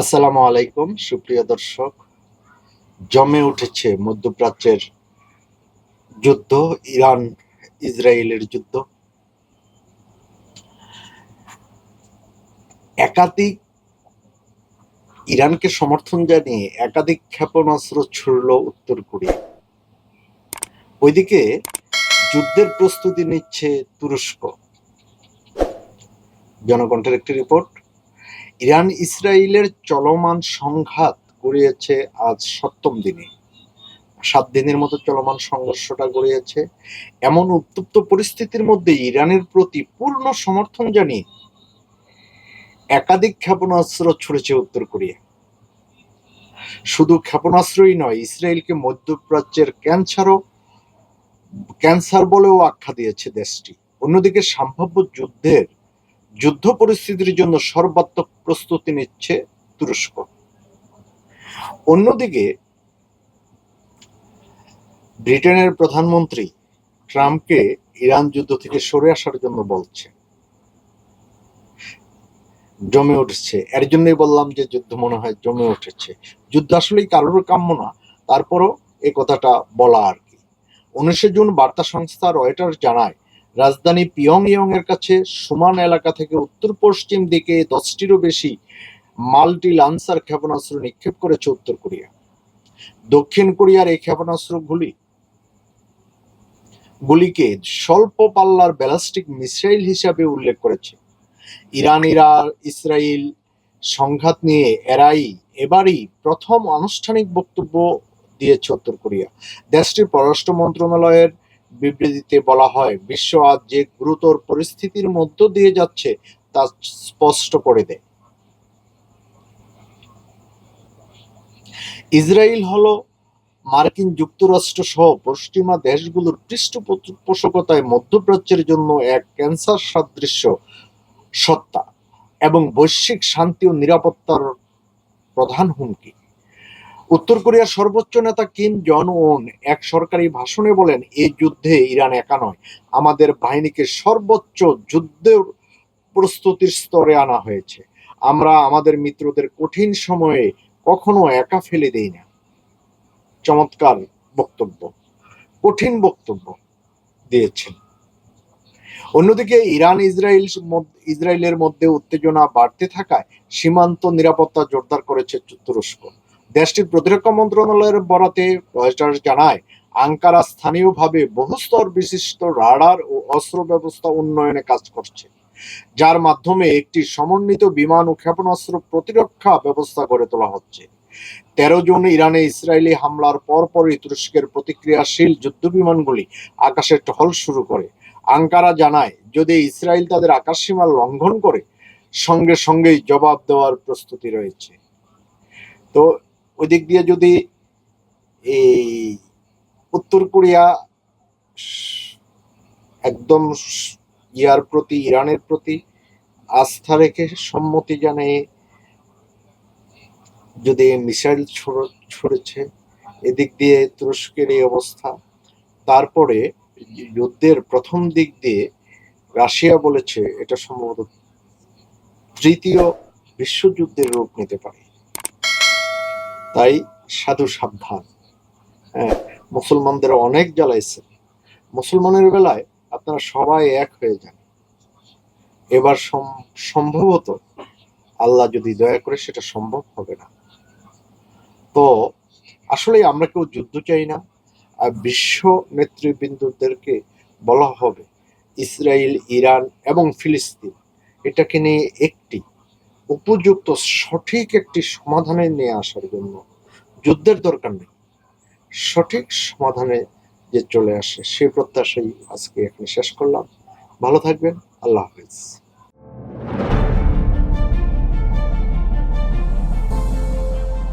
আসসালামু আলাইকুম, সুপ্রিয় দর্শক। জমে উঠেছে মধ্যপ্রাচ্যের যুদ্ধ, ইরান, ইসরায়েলের যুদ্ধ। একাধিক ইরানকে সমর্থন জানিয়ে একাধিক ক্ষেপণাস্ত্র ছুড়ল উত্তর কোরিয়া। ওইদিকে যুদ্ধের প্রস্তুতি নিচ্ছে তুরস্ক। জনকণ্ঠের একটি রিপোর্ট। ইরান ইসরায়েলের চলমান সংঘাত গড়িয়েছে আজ সপ্তম দিনে। সাত দিনের মতো চলমান সংঘর্ষটা গড়িয়েছে। এমন উত্তপ্ত পরিস্থিতির মধ্যে ইরানের প্রতি পূর্ণ সমর্থন জানিয়ে একাধিক ক্ষেপণাস্ত্র ছুড়েছে উত্তর কোরিয়া। শুধু ক্ষেপণাস্ত্রই নয়, ইসরায়েলকে মধ্যপ্রাচ্যের ক্যান্সারও, ক্যান্সার বলেও আখ্যা দিয়েছে দেশটি। অন্যদিকে সম্ভাব্য যুদ্ধের যুদ্ধ পরিস্থিতির জন্য সর্বাত্মক প্রস্তুতি নিচ্ছে তুরস্ক। অন্যদিকে, ব্রিটেনের প্রধানমন্ত্রী ট্রাম্পকে ইরান যুদ্ধ থেকে সরে আসার জন্য বলছে। জমে উঠছে। এর জন্যই বললাম যে যুদ্ধ মনে হয় জমে উঠেছে। যুদ্ধ আসলেই কারোর কাম্য না, তারপরও এই কথাটা বলা আর কি। উনিশে জুন বার্তা সংস্থা রয়টার্স জানায় রাজধানী পিয়ংইয়ং এর কাছে সমান এলাকা থেকে উত্তর পশ্চিম দিকে দশটিরও বেশি মাল্টি লান্সার ক্ষেপণাস্ত্র নিক্ষেপ করেছে উত্তর কোরিয়া। দক্ষিণ কোরিয়ার এই ক্ষেপণাস্ত্রগুলি গুলিকে স্বল্প পাল্লার ব্যালাস্টিক মিসাইল হিসাবে উল্লেখ করেছে। ইরান ইরার ইসরায়েল সংঘাত নিয়ে এরাই এবারই প্রথম আনুষ্ঠানিক বক্তব্য দিয়েছে উত্তর কোরিয়া। দেশটির পররাষ্ট্র মন্ত্রণালয়ের বিবৃতিতে বলা হয়, বিশ্ব আজ যে গুরুতর পরিস্থিতির মধ্য দিয়ে যাচ্ছে তা স্পষ্ট করে দেয়। ইসরায়েল হলো মার্কিন যুক্তরাষ্ট্র সহ পশ্চিমা দেশগুলোর পৃষ্ঠপোষকতায় মধ্যপ্রাচ্যের জন্য এক ক্যান্সার সাদৃশ্য সত্তা এবং বৈশ্বিক শান্তি ও নিরাপত্তার প্রধান হুমকি। উত্তর কোরিয়ার সর্বোচ্চ নেতা কিম জন ওন এক সরকারি ভাষণে বলেন, এই যুদ্ধে ইরান একা নয়, আমাদের বাহিনীকে সর্বোচ্চ যুদ্ধের প্রস্তুতির স্তরে আনা হয়েছে। আমরা আমাদের মিত্রদের কঠিন সময়ে কখনো একা ফেলে দেই না। চমৎকার বক্তব্য, কঠিন বক্তব্য দিয়েছেন। অন্যদিকে, ইরান ইসরায়েল ইসরায়েলের মধ্যে উত্তেজনা বাড়তে থাকায় সীমান্ত নিরাপত্তা জোরদার করেছে তুরস্ক দেশটির প্রতিরক্ষা মন্ত্রণালয়ের বরাতে রয়টার্স জানায়, আঙ্কারা স্থানীয়ভাবে বহুস্তর বিশিষ্ট রাডার ও অস্ত্র ব্যবস্থা উন্নয়নে কাজ করছে, যার মাধ্যমে একটি সমন্বিত বিমান ও ক্ষেপণাস্ত্র প্রতিরক্ষা ব্যবস্থা গড়ে তোলা হচ্ছে। তেরো জুন ইরানে ইসরায়েলি হামলার পরপরই তুরস্কের প্রতিক্রিয়াশীল যুদ্ধ বিমানগুলি আকাশে টহল শুরু করে। আঙ্কারা জানায়, যদি ইসরায়েল তাদের আকাশসীমা লঙ্ঘন করে, সঙ্গে সঙ্গেই জবাব দেওয়ার প্রস্তুতি রয়েছে। তো ওই দিক দিয়ে যদি এই উত্তর কোরিয়া একদম ইয়ার প্রতি, ইরানের প্রতি আস্থা রেখে সম্মতি জানিয়ে যদি মিসাইল ছড়েছে এদিক দিয়ে তুরস্কের এই অবস্থা। তারপরে যুদ্ধের প্রথম দিক দিয়ে রাশিয়া বলেছে এটা সম্ভবত তৃতীয় বিশ্বযুদ্ধের রূপ নিতে পারে। তাই সাধু সাবধান। হ্যাঁ মুসলমানদের অনেক জ্বালাইছে। মুসলমানের বেলায় আপনারা সবাই এক হয়ে যান। এবার সম্ভবত আল্লাহ যদি দয়া করে সেটা সম্ভব হবে না। তো আসলে আমরা কেউ যুদ্ধ চাই না। আর বিশ্ব নেতৃবৃন্দদেরকে বলা হবে ইসরায়েল ইরান এবং ফিলিস্তিন, এটাকে নিয়ে একটি উপযুক্ত সঠিক একটি সমাধানে নিয়ে আসার জন্য যুদ্ধের দরকার নেই। সঠিক সমাধানে যে চলে আসে সে প্রত্যাশাই আজকে এখানে শেষ করলাম। ভালো থাকবেন, আল্লাহ হাফিজ।